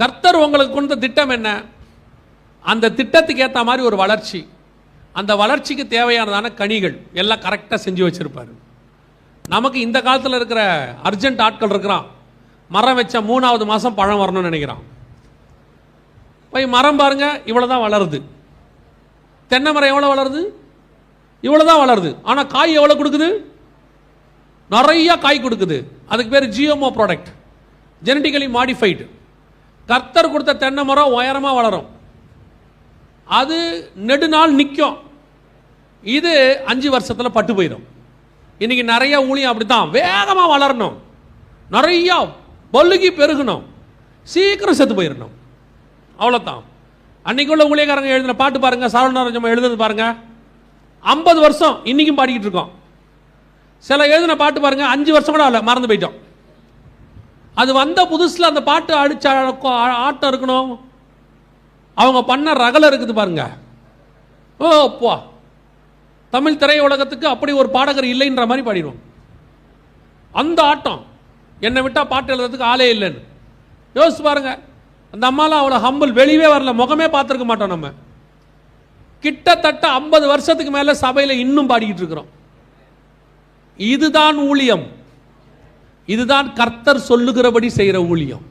கர்த்தர் உங்களுக்கு கொடுத்த திட்டம் என்ன? அந்த திட்டத்துக்கு ஏற்ற மாதிரி ஒரு வளர்ச்சி. அந்த வளர்ச்சிக்கு தேவையானதான கனிகள் எல்லாம் கரெக்டாக செஞ்சு வச்சுருப்பார். நமக்கு இந்த காலத்தில் இருக்கிற அர்ஜென்ட் ஆட்கள் இருக்கிறான். மரம் வச்ச மூணாவது மாதம் பழம் வரணும்னு நினைக்கிறான். போய் மரம் பாருங்க இவ்வளோ தான் வளருது. தென்னை மரம் எவ்வளோ வளருது? இவ்வளோ தான் வளருது. ஆனால் காய் எவ்வளோ கொடுக்குது? நிறையா காய் கொடுக்குது. அதுக்கு பேர் ஜிஎம்ஓ ப்ராடக்ட் ஜெனட்டிக்கலி மாடிஃபைடு கர்த்தர் கொடுத்த தென்னை மரம் உயரமாக வளரும். அது நெடுநாள் நிற்கும் இது அஞ்சு வருஷத்தில் பட்டு போயிடும். இன்னைக்கு நிறைய ஊழியம் அப்படித்தான். வேகமாக வளரணும். நிறைய பல்லுகி பெருகணும். சீக்கிரம் செத்து போயிடணும். அவ்வளோதான் அன்றைக்கி உள்ள ஊழியக்காரங்க எழுதின பாட்டு பாருங்கள் சரவணராஜம் எழுதுனது பாருங்கள் ஐம்பது வருஷம் இன்றைக்கும் பாடிக்கிட்டு இருக்கோம். சில எழுதின பாட்டு பாருங்கள் அஞ்சு வருஷம் கூட ஆகல. மறந்து போயிட்டோம். அது வந்த புதுசில் அந்த பாட்டு அடிச்ச ஆட்டம் இருக்கணும். அவங்க பண்ண ரகலை இருக்குது பாருங்க. ஓ அப்பா தமிழ் திரையுலகத்துக்கு அப்படி ஒரு பாடகர் இல்லைன்ற மாதிரி பாடிடுவோம். அந்த ஆட்டம். என்னை விட்டால் பாட்டு எழுதுறதுக்கு ஆளே இல்லைன்னு. யோசிச்சு பாருங்க. அந்த அம்மாலாம் அவ்வளோ ஹம்பிள் வெளியவே வரல. முகமே பார்த்துருக்க மாட்டோம் நம்ம. கிட்டத்தட்ட ஐம்பது வருஷத்துக்கு மேலே சபையில் இன்னும் பாடிக்கிட்டு இருக்கிறோம். இதுதான் ஊழியம். இதுதான் கர்த்தர் சொல்லுகிறபடி செய்கிற ஊழியம்.